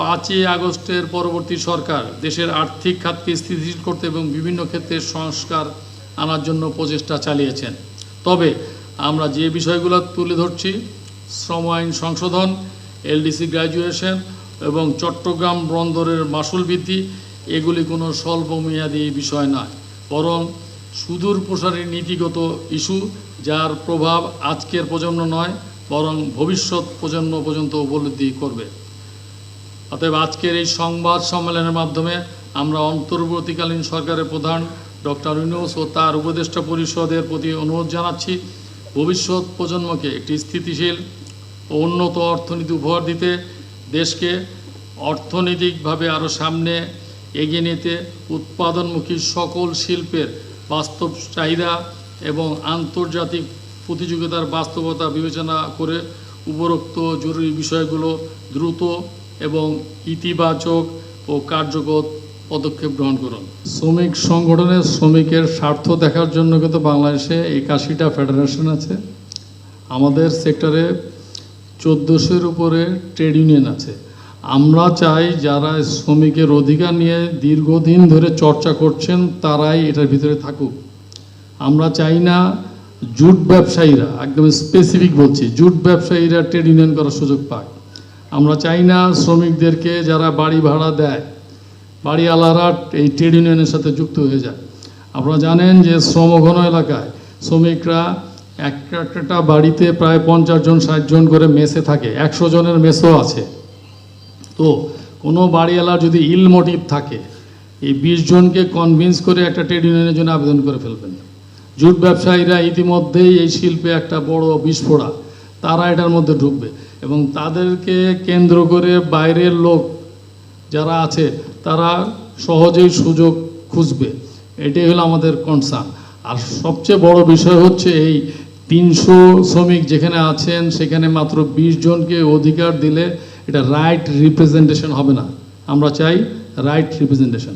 পাঁচই আগস্টের পরবর্তী সরকার দেশের আর্থিক খাতকে স্থিতিশীল করতে এবং বিভিন্ন ক্ষেত্রে সংস্কার আনার জন্য প্রচেষ্টা চালিয়েছেন। তবে আমরা যে বিষয়গুলো তুলে ধরছি, শ্রম আইন সংশোধন, এলডিসি গ্র্যাজুয়েশন এবং চট্টগ্রাম বন্দরের মাসুল বৃদ্ধি, এগুলি কোনো স্বল্পমেয়াদী বিষয় নয়। বরং সুদূর প্রসারী নীতিগত ইস্যু, যার প্রভাব আজকের প্রজন্ম নয়, বরং ভবিষ্যৎ প্রজন্ম পর্যন্ত উপলব্ধি করবে। অতএব আজকের এই সংবাদ সম্মেলনের মাধ্যমে আমরা অন্তর্বর্তীকালীন সরকারের প্রধান ডক্টর ইউনুস ও তার উপদেষ্টা পরিষদের প্রতি অনুরোধ জানাচ্ছি, ভবিষ্যৎ প্রজন্মকে একটি স্থিতিশীল ও উন্নত অর্থনীতি উপহার দিতে, দেশকে অর্থনৈতিকভাবে আরও সামনে এগিয়ে নিতে, উৎপাদনমুখী সকল শিল্পের বাস্তব চাহিদা এবং আন্তর্জাতিক প্রতিযোগিতার বাস্তবতা বিবেচনা করে উপরোক্ত জরুরি বিষয়গুলো দ্রুত এবং ইতিবাচক ও কার্যকর পদক্ষেপ গ্রহণ করুন। শ্রমিক সংগঠনের শ্রমিকের স্বার্থ দেখার জন্য কিন্তু বাংলাদেশে একাশিটা ফেডারেশন আছে। আমাদের সেক্টরে চোদ্দোশোর উপরে ট্রেড ইউনিয়ন আছে। আমরা চাই যারা শ্রমিকের অধিকার নিয়ে দীর্ঘদিন ধরে চর্চা করছেন, তারাই এটার ভিতরে থাকুক। আমরা চাই না জুট ব্যবসায়ীরা, একদম স্পেসিফিক বলছি, জুট ব্যবসায়ীরা ট্রেড ইউনিয়ন করার সুযোগ পাক। আমরা চাই না শ্রমিকদেরকে যারা বাড়ি ভাড়া দেয়, বাড়িওয়ালারা এই ট্রেড ইউনিয়নের সাথে যুক্ত হয়ে যায়। আপনারা জানেন যে শ্রমঘন এলাকায় শ্রমিকরা একটা বাড়িতে প্রায় পঞ্চাশ জন, ষাট জন করে মেসে থাকে, একশো জনের মেসও আছে। তো কোনো বাড়িওয়ালা যদি ইল মোটিভ থাকে, এই বিশ জনকে কনভিন্স করে একটা ট্রেড ইউনিয়নের জন্য আবেদন করে ফেলবেন। জুট ব্যবসায়ীরা ইতিমধ্যেই এই শিল্পে একটা বড় বিস্ফোরা তারা এটার মধ্যে ঢুকবে। এবং তাদেরকে কেন্দ্র করে বাইরের লোক যারা আছে, তারা সহজেই সুযোগ খুঁজবে। এটাই হলো আমাদের কনসার্ন আর সবচেয়ে বড় বিষয় হচ্ছে এই তিনশো শ্রমিক যেখানে আছেন, সেখানে মাত্র বিশ জনকে অধিকার দিলে এটা রাইট রিপ্রেজেন্টেশন হবে না। আমরা চাই রাইট রিপ্রেজেন্টেশন